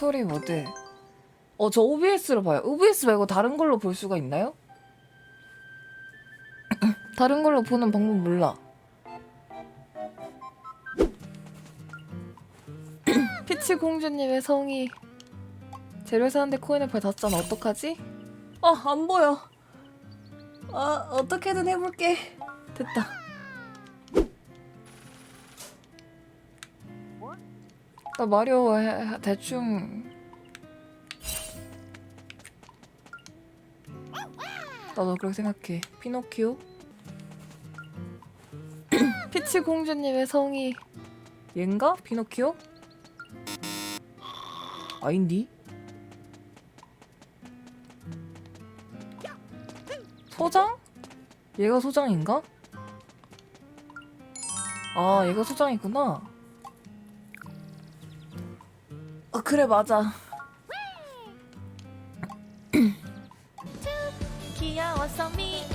스토리 모드. 어, 저 OBS로 봐요. OBS 말고 다른 걸로 볼 수가 있나요? 다른 걸로 보는 방법 몰라. 피치 공주님의 성이 재료 사는데 코인을 받았잖아. 어떡하지? 아, 안 보여. 아, 어떻게든 해볼게. 됐다. 나 마리오 해- 해- 대충 나도 그렇게 생각해. 피노키오? 피치 공주님의 성이 얘인가? 피노키오? 아닌디? 소장? 얘가 소장인가? 아, 얘가 소장이구나. 어, 그래, 맞아. 귀여워서 미안